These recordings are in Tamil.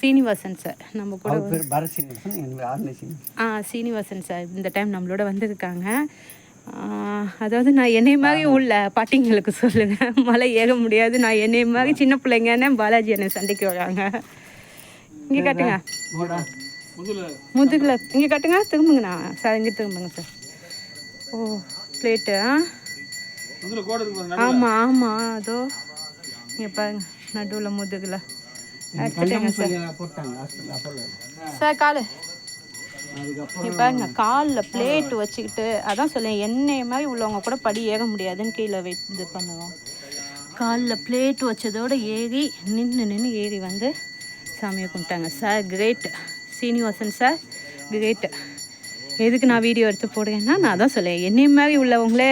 சீனிவாசன் சார் நம்ம கூட ஆ சீனிவாசன் சார் இந்த டைம் நம்மளோட வந்திருக்காங்க. அதாவது நான் என்னை மாதிரி உள்ள பாட்டிங்களுக்கு சொல்லுங்க. மலை ஏற முடியாது. நான் என்னை மாதிரி சின்ன பிள்ளைங்கன்னு பாலாஜி என்னை சண்டைக்கு வராங்க. இங்கே காட்டுங்க. முதுகில். இங்கே காட்டுங்க. திரும்புங்கண்ணா. சார் இங்கே திரும்புங்க சார். ஓ பிளேட்டு ஆ ஆமாம் ஆமாம் அதோ இங்கே பாருங்க. நடுவில் முதுகில். எடுத்துட்டேங்க சார். சார் காலு. பாருங்க காலில் பிளேட் வச்சுக்கிட்டு அதான் சொல்லேன் எண்ணெய் மாதிரி உள்ளவங்க கூட படி ஏற முடியாதுன்னு கீழே இது பண்ணுவோம். காலில் பிளேட் வச்சதோட ஏறி நின்று நின்று ஏறி வந்து சாமியை கும்பிட்டாங்க. Sir great Srinivasan sir great எதுக்கு நான் வீடியோ எடுத்து போடுறேன்னா நான் அதான் சொல்லேன் என்னை மாதிரி உள்ளவங்களே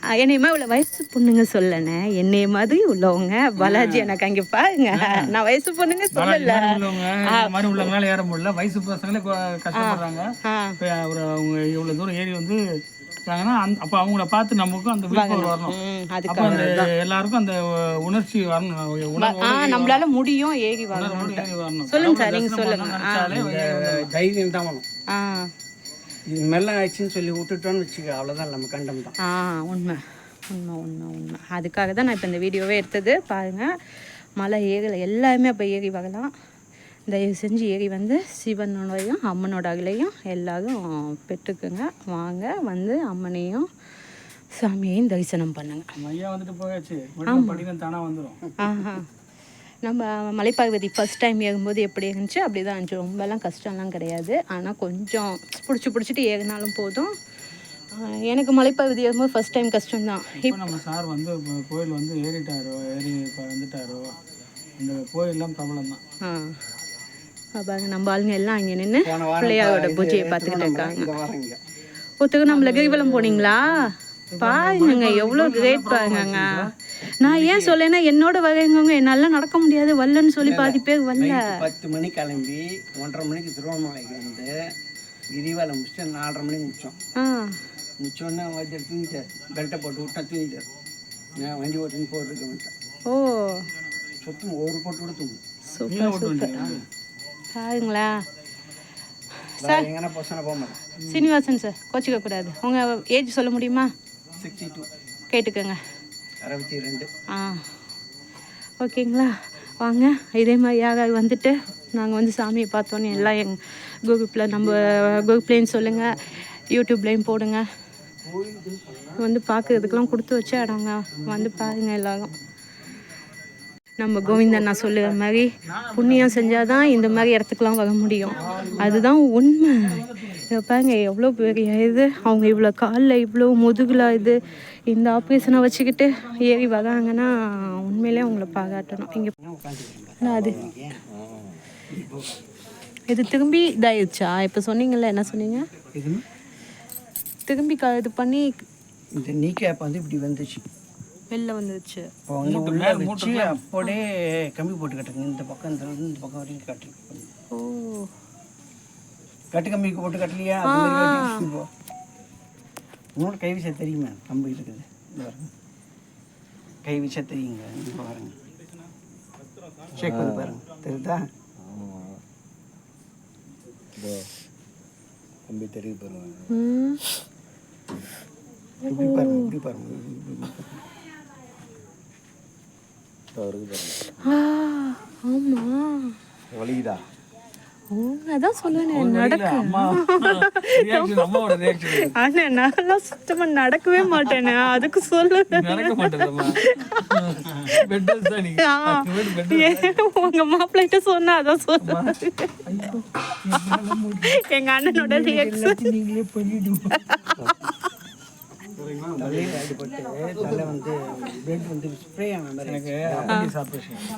அஹ், என்னை மாதிரி உள்ள வயசு பொண்ணுங்க சொல்லணே என்னை மாதிரி உள்ளவங்க பாலாஜி எனக்கு அங்கே பாருங்க. நான் வயசு பொண்ணுங்க சொல்லல. மாதிரி உள்ளவங்களால ஏற முடியல. வயசு பசங்களே கஷ்டப்படுறாங்க. ஒரு அவங்க இவ்வளவு தூரம் ஏறி வந்து இருக்காங்கன்னா அப்போ அவங்கள பார்த்து நமக்கும் அந்த விழிப்புணர்வு வரணும். அப்போ அந்த எல்லாருக்கும் அந்த உணர்ச்சி வரணும். நம்மளால முடியும் ஏறி வரணும் வரணும். சொல்லுங்க சார் நீங்க சொல்லுங்க. தைரியம் தான் இது மெல்ல ஆயிடுச்சுன்னு சொல்லி விட்டுட்டோன்னு வச்சுக்க அவ்வளோதான் நம்ம கண்டம் தான். ஆ உண்மை. உண்மை உண்மை உண்மை. அதுக்காக தான் நான் இப்போ இந்த வீடியோவே எடுத்தது. பாருங்க. மலை ஏறல எல்லாருமே அப்போ ஏறி வரலாம். தயவு செஞ்சு ஏறி வந்து சிவனோடையும் அம்மனோட அகலையும் எல்லாரும் பெற்றுக்குங்க. வாங்க வந்து அம்மனையும் சாமியையும் தரிசனம் பண்ணுங்க. ஐயா வந்துட்டு போயாச்சு. மட்டும் படிதான் தானா வந்துடும் ஆஹா. நம்ம மலைப்பார்வதி ஃபர்ஸ்ட் டைம் ஏறும்போது எப்படி இருந்துச்சு? அப்படி தான் இருந்துச்சு ரொம்பலாம் கஷ்டம்லாம் கிடையாது. ஆனால் கொஞ்சம் பிடிச்சி பிடிச்சிட்டு ஏறினாலும் போதும். எனக்கு மலைப்பார்வதி ஏறும்போது ஃபர்ஸ்ட் டைம் கஷ்டம்தான். இப்போ நம்ம சார் வந்து கோயில் வந்து ஏறிட்டாரோ ஏறி வந்துட்டாரோ இந்த கோயிலெலாம் பிரபலம் தான் ஆ பாருங்க நம்ம ஆளுங்க எல்லாம் இங்கே நின்று பிள்ளையாரோட பூஜையை பார்த்துக்கிட்டு இருக்காங்க. ஒத்துக்கு நம்மள கிரிவலம் போனீங்களா? பாருங்க எவ்வளோ கிரேட் பாருங்கங்க. நான் ஏன் சொல்லேன்னா என்னோட வகைங்கவங்க என்னால் நடக்க முடியாது. வரலன்னு சொல்லி பாதி பேர் வரல பத்து மணி கிளம்பி ஒன்றரை மணிக்கு திருவண்ணாமலைக்கு வந்து கிரிவலம் முடிச்சுட்டு நாலரை மணிக்கு முடித்தோம் ஆ. முடிச்சோடனே வண்டி தூங்கிட்டார். பெல்ட்டை போட்டு விட்டா தூங்கிட்டார். நான் வண்டி ஓட்டுன்னு போட்டுருக்க மாட்டேன். ஓ. சுத்தம் ஒரு போட்டு கூட தூங்கும். Super super. பாருங்களா. வேறு எங்கன்னா பசங்க போக மாட்டேன். சீனிவாசன் சார் கோச்சிக்க கூடாது உங்கள் ஏஜ் சொல்ல முடியுமா? சிக்ஸ்டி டூ கேட்டுக்கோங்க. அறுபத்தி ரெண்டு ஆ. ஓகேங்களா? வாங்க. இதே மாதிரி யாராவது வந்துட்டு நாங்கள் வந்து சாமியை பார்த்தோன்னே எல்லாம் எங் கூகுளில் நம்ம குரூப்லேயும் சொல்லுங்கள் யூடியூப்லேயும் போடுங்க. வந்து பார்க்குறதுக்கெலாம் கொடுத்து வச்ச இடங்க. வந்து பாருங்கள் எல்லாரும். நம்ம கோவிந்தன் நான் சொல்லுற மாதிரி புண்ணியம் செஞ்சால் தான் இந்த மாதிரி இடத்துக்குலாம் வர முடியும். அதுதான் உண்மை. பாருங்க எவ்வளோ பெரிய இது? அவங்க இவ்வளோ காலில் இவ்வளோ முதுகில் இது. இந்த ஆப்ரேஷனை வச்சுக்கிட்டு ஏறி வராங்கன்னா உண்மையிலே அவங்கள பாராட்டணும். இங்கே அது? இது திரும்பி இதாயிடுச்சா இப்போ சொன்னீங்கல்ல என்ன சொன்னீங்க? திரும்பி க இது பண்ணி இந்த நீ கேப் வந்து இப்படி வந்துச்சு. வெளில வந்துருச்சு. அப்படியே கம்பி போட்டு கட்டுங்க. இந்த பக்கம் இந்த பக்கம் வரைக்கும் கட்டு ஓ. கட்டு கம்பிக்கு போட்டு கட்டலையா? இப்போ உங்களோட கை வீச தெரியுமா? கம்பி இருக்குது பாருங்க. கை வீச தெரியுங்க. இங்க பாருங்க. செக் பண்ணி பாருங்க. தெரியுதா? கம்பி தெரியுது பாருங்க. ம். இப்படி பாருங்க. இப்படி பாருங்க. இப்படி பாருங்க. அவருக்கு பாருங்க. ஆ ஆமாம் வலிக்குதா? அதான் சொல்லுவேன் நடக்க. நான்லாம் சுத்தமா நடக்கவே மாட்டேனே அதுக்கு சொல்லு. உங்க மாப்பிள்ளைகிட்ட சொன்னா அதான் சொல்லுவாரு எங்க அண்ணனோட ரியாக்ஷன்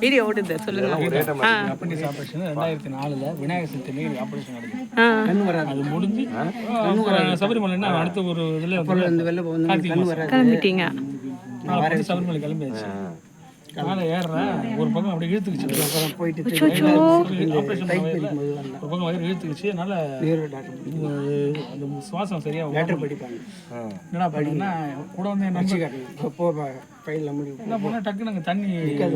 வீடியோ ஓடுது சொல்லுங்க. அப்பண்டிஸ் ஆப்ரேஷன் ரெண்டாயிரத்தி நாலுல விநாயகர் சதுர்த்தி ஆப்ரேஷன் வராது. அது முடிஞ்சு அடுத்த ஒரு இதுல அப்புறம் இந்த வெளில வந்து கண்ணு வராது. கிளம்பிட்டீங்க. சபரிமலை கிளம்பியாச்சு. மேலே ஏறுறேன் ஒரு பக்கம் அப்படியே இழுத்துக்கிச்சு. அப்புறம் போயிட்டு ஆப்ரேஷன் ஒரு பக்கம் வயிறு இழுத்துக்கிச்சு அதனால அந்த சுவாசம் சரியா லேட்டர் படிப்பாங்க. என்னடா படிங்கன்னா கூட வந்து என்ன இப்போ போ ஃபைலில் முடிவு என்ன தண்ணி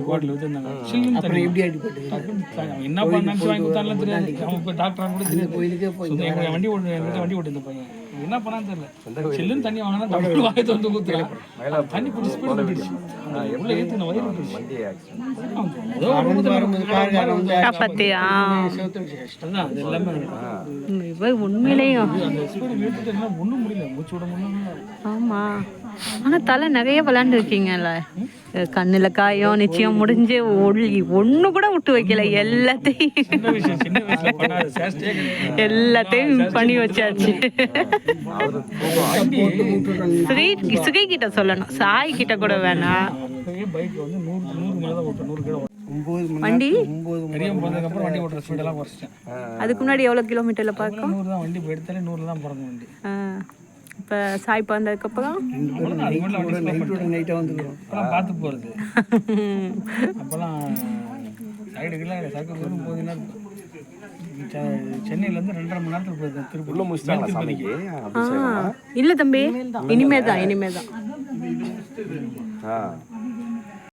பாட்டில் வச்சுருந்தாங்க. சில்லுன்னு தண்ணி. எப்படி அடிப்பட்டு டக்குன்னு என்ன பண்ணான்னு வாங்கி கொடுத்தாலும் தெரியாது. போய் டாக்டர் கூட தெரியாது. கோயிலுக்கே போய் வண்டி ஓட்டு வண்டி ஓட்டு இந்த பையன். என்ன பண்ணான்னு தெரியல. சில்லுன்னு தண்ணி வாங்கினா தண்ணி பிடிச்சி ஸ்பீடு உண்மையிலேயும் அந்த ஸ்பீடு இழுத்துட்டு என்ன ஒன்றும் முடியல. மூச்சு விட முடியல. ஆமா. ஆனா தலை நிறைய விளாண்டு இருக்கீங்கல்ல கண்ணுல காயம் நிச்சயம் முடிஞ்சு ஒளி ஒண்ணு கூட விட்டு வைக்கல எல்லாத்தையும். சின்ன விஷயம் சின்ன வயசுல பண்ணாத சேஷ்டே கிடையாது. எல்லாத்தையும் பண்ணி வச்சாச்சு. ஸ்ரீ ஸ்ரீ கிட்ட சொல்லணும். சாய் கிட்ட கூட வேணாம் வண்டி? அதுக்கு முன்னாடி எவ்வளவு கிலோமீட்டர்ல பார்க்கும் நூறு தான் வண்டி எடுத்தாலே நூறு தான் பிறந்த வண்டி. இப்ப சாய் வந்துக்கிறோம் அப்போலாம் பார்த்து போகிறது அப்போல்லாம் சைடுக்கெல்லாம் சரக்கு போகும் போதுன்னா சென்னையிலேருந்து ரெண்டரை மணி நேரத்தில் போயிருக்கேன் திருப்பி உள்ள முடிச்சிட்டாங்களா சாமிக்கு அப்படி ஆ, இல்ல தம்பி இனிமே தான். இனிமே தான்